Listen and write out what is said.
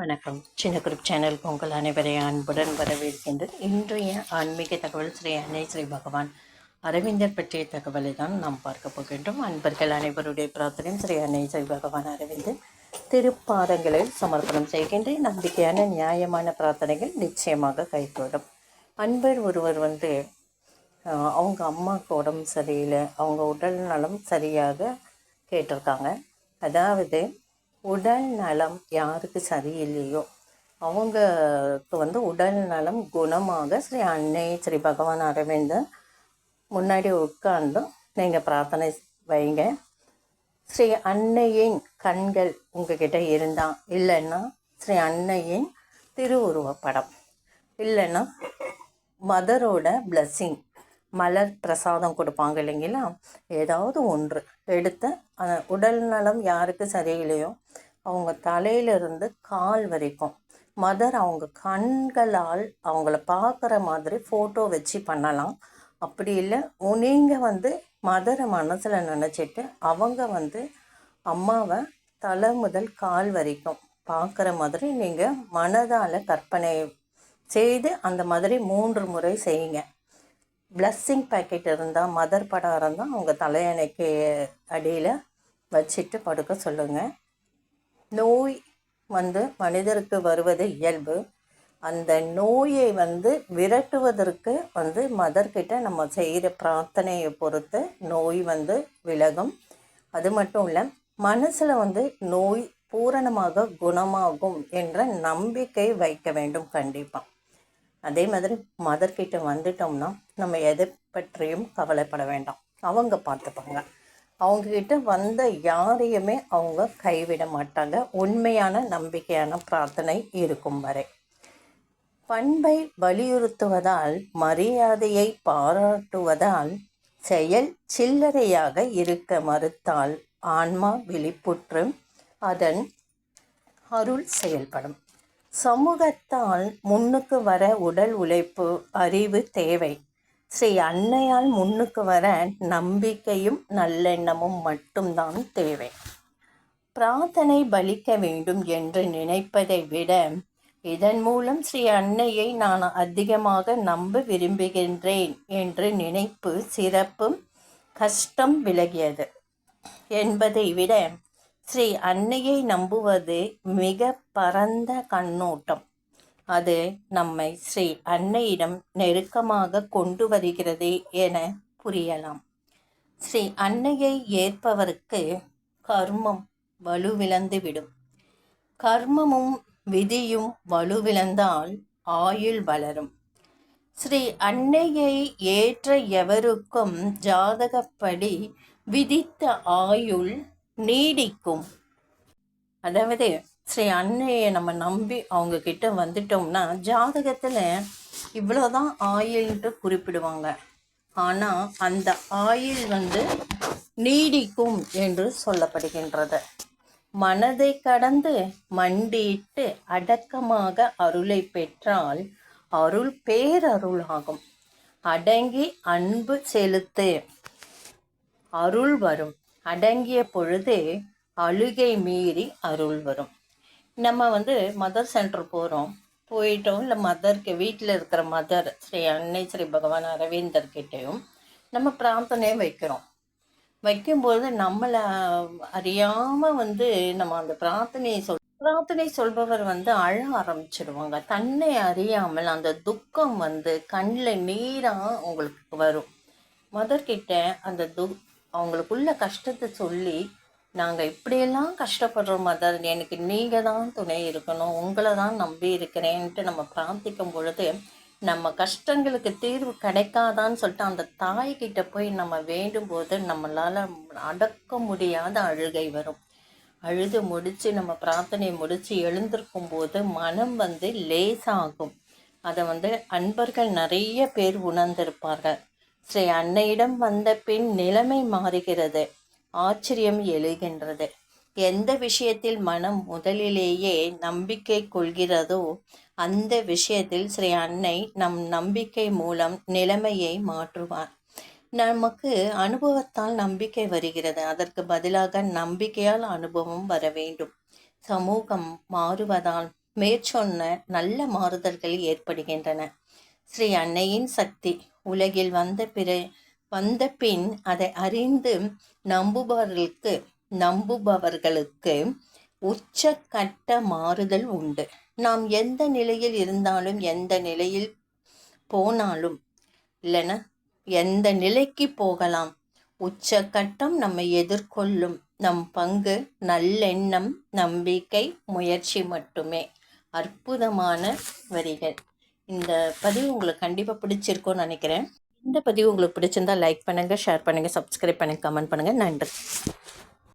வணக்கம். சின்ன குரூப் சேனலுக்கு உங்கள் அனைவரையும் அன்புடன் வரவேற்கின்றது இன்றைய ஆன்மீக தகவல் ஸ்ரீ அன்னை ஸ்ரீ பகவான் அரவிந்தர் பற்றிய தகவலை தான் நாம் பார்க்க போகின்றோம். அன்பர்கள் அனைவருடைய பிரார்த்தனையும் ஸ்ரீ அன்னை ஸ்ரீ பகவான் அரவிந்தர் திருப்பாதங்களில் சமர்ப்பணம் செய்கின்ற நம்பிக்கையான நியாயமான பிரார்த்தனைகள் நிச்சயமாக கைகூடும். அன்பர் ஒருவர் வந்து அவங்க அம்மாவுக்கு உடம்பு சரியில்லை அவங்க உடல் நலம் சரியாக கேட்டிருக்காங்க. அதாவது உடல் நலம் யாருக்கு சரியில்லையோ அவங்களுக்கு வந்து உடல் நலம் குணமாக ஸ்ரீ அன்னை ஸ்ரீ பகவான் அரவிந்தர் முன்னாடி உட்கார்ந்து நீங்கள் பிரார்த்தனை வைங்க. ஸ்ரீ அன்னையின் கண்கள் உங்ககிட்ட இருந்தா இல்லைன்னா ஸ்ரீ அன்னையின் திருவுருவப்படம் இல்லைன்னா மதரோட பிளஸ்ஸிங் மலர் பிரசாதம் கொடுப்பாங்க இல்லைங்களா? ஏதாவது ஒன்று எடுத்து அந்த உடல் நலம் யாருக்கு சரியில்லையோ அவங்க தலையிலிருந்து கால் வரைக்கும் மதர் அவங்க கண்களால் அவங்கள பார்க்குற மாதிரி ஃபோட்டோ வச்சு பண்ணலாம். அப்படி இல்லை நீங்கள் வந்து மதரை மனசில் நினச்சிட்டு அவங்க வந்து அம்மாவை தலை முதல் கால் வரைக்கும் பார்க்குற மாதிரி நீங்கள் மனதால் கற்பனை செய்து அந்த மாதிரி மூன்று முறை செய்யுங்க. பிளஸ்ஸிங் பேக்கெட் இருந்தால் மதர் படம் இருந்தால் அவங்க தலையணைக்கு அடியில் வச்சுட்டு படுக்க சொல்லுங்கள் நோய் வந்து மனிதருக்கு வருவது இயல்பு. அந்த நோயை வந்து விரட்டுவதற்கு வந்து மதர்கிட்ட நம்ம செய்கிற பிரார்த்தனையை பொறுத்து நோய் வந்து விலகும். அது மட்டும் இல்லை மனசில் வந்து நோய் பூரணமாக குணமாகும் என்ற நம்பிக்கை வைக்க வேண்டும் கண்டிப்பாக அதே மாதிரி மதர்கிட்ட வந்துட்டோம்னா நம்ம எதை பற்றியும் கவலைப்பட வேண்டாம். அவங்க பார்த்துப்பாங்க. அவங்கக்கிட்ட வந்த யாரையுமே அவங்க கைவிட மாட்டாங்க. உண்மையான நம்பிக்கையான பிரார்த்தனை இருக்கும் வரை. பண்பை வலியுறுத்துவதால் மரியாதையை பாராட்டுவதால் செயல் சில்லறையாக இருக்க மறுத்தால் ஆன்மா விழிப்புற்று அதன் அருள் செயல்படும். சமூகத்தால் முன்னுக்கு வர உடல் உழைப்பு அறிவு தேவை. ஸ்ரீ அன்னையால் முன்னுக்கு வர நம்பிக்கையும் நல்லெண்ணமும் மட்டும்தான் தேவை. பிரார்த்தனை பலிக்க வேண்டும் என்று நினைப்பதை விட இதன் மூலம் ஸ்ரீ அன்னையை நான் அதிகமாக நம்ப விரும்புகின்றேன் என்று நினைப்பு சிறப்பும் கஷ்டம் விலகியது என்பதை விட ஸ்ரீ அன்னையை நம்புவது மிக பரந்த கண்ணோட்டம். அது நம்மை ஸ்ரீ அன்னையிடம் நெருக்கமாக கொண்டு வருகிறது என புரியலாம். ஸ்ரீ அன்னையை ஏற்பவருக்கு கர்மம் வலுவிழந்துவிடும். கர்மமும் விதியும் வலுவிழந்தால் ஆயுள் வளரும். ஸ்ரீ அன்னையை ஏற்ற எவருக்கும் ஜாதகப்படி விதித்த ஆயுள் நீடிக்கும். அதாவது ஸ்ரீ அன்னையை நம்ம நம்பி அவங்க கிட்ட வந்துட்டோம்னா ஜாதகத்தில் இவ்வளோதான் ஆயில்ன்ட்டு குறிப்பிடுவாங்க. ஆனால் அந்த ஆயுள் வந்து நீடிக்கும் என்று சொல்லப்படுகின்றது. மனதை கடந்து மண்டியிட்டு அடக்கமாக அருளை பெற்றால் அருள் பேரருளாகும் அடங்கி அன்பு செலுத்து. அருள் வரும். அடங்கிய பொழுதே அழுகை மீறி அருள் வரும். நம்ம வந்து மதர் சென்டர் போகிறோம் போயிட்டோம். இல்லை மதருக்கு வீட்டில் இருக்கிற மதர் ஸ்ரீ அன்னை ஸ்ரீ பகவான் அரவிந்தர் கிட்டேயும் நம்ம பிரார்த்தனையை வைக்கிறோம். வைக்கும்போது நம்மளை அறியாமல் வந்து நம்ம அந்த பிரார்த்தனையை சொல் பிரார்த்தனை சொல்பவர் வந்து அழ ஆரம்பிச்சிடுவாங்க தன்னை அறியாமல் அந்த துக்கம் வந்து கண்ணில் நீராக உங்களுக்கு வரும். மதர்கிட்ட அந்த து அவங்களுக்குள்ள கஷ்டத்தை சொல்லி நாங்கள் இப்படியெல்லாம் கஷ்டப்படுறோம் மதர் எனக்கு நீங்கள் தான் துணை இருக்கணும் உங்களை தான் நம்பி இருக்கிறேன்ட்டு நம்ம பிரார்த்திக்கும் பொழுது நம்ம கஷ்டங்களுக்கு தீர்வு கிடைக்காதான்னு சொல்லிட்டு அந்த தாய்கிட்ட போய் நம்ம வேண்டும் போது நம்மளால் அடக்க முடியாத அழுகை வரும். அழுது முடித்து நம்ம பிரார்த்தனையை முடித்து எழுந்திருக்கும் போது மனம் வந்து லேசாகும். அதை வந்து அன்பர்கள் நிறைய பேர் உணர்ந்திருப்பார்கள். ஸ்ரீ அன்னையிடம் வந்த பின் நிலைமை மாறுகிறது. ஆச்சரியம் எழுகின்றது. எந்த விஷயத்தில் மனம் முதலிலேயே நம்பிக்கை கொள்கிறதோ அந்த விஷயத்தில் ஸ்ரீ அன்னை நம் நம்பிக்கை மூலம் நிலைமையை மாற்றுவார். நமக்கு அனுபவத்தால் நம்பிக்கை வருகிறது. அதற்கு பதிலாக நம்பிக்கையால் அனுபவம் வர வேண்டும். சமூகம் மாறுவதால் மேற்சொன்ன நல்ல மாறுதல்கள் ஏற்படுகின்றன. ஸ்ரீ அன்னையின் சக்தி. உலகில் வந்த பிற வந்த பின் அதை அறிந்து நம்புபவர்களுக்கு நம்புபவர்களுக்கு உச்சக்கட்ட மாறுதல் உண்டு. நாம் எந்த நிலையில் இருந்தாலும் எந்த நிலையில் போனாலும் இல்லைன்னா எந்த நிலைக்கு போகலாம் உச்சக்கட்டம் நம்மை எதிர்கொள்ளும். நம் பங்கு நல்லெண்ணம் நம்பிக்கை முயற்சி மட்டுமே. அற்புதமான வரிகள். இந்த பதிவு உங்களுக்கு கண்டிப்பாக பிடிச்சிருக்கோன்னு நினைக்கிறேன். இந்த பதிவு உங்களுக்கு பிடிச்சிருந்தா லைக் பண்ணுங்கள் ஷேர் பண்ணுங்கள் சப்ஸ்கிரைப் பண்ணுங்கள் கமெண்ட் பண்ணுங்கள் நன்றி.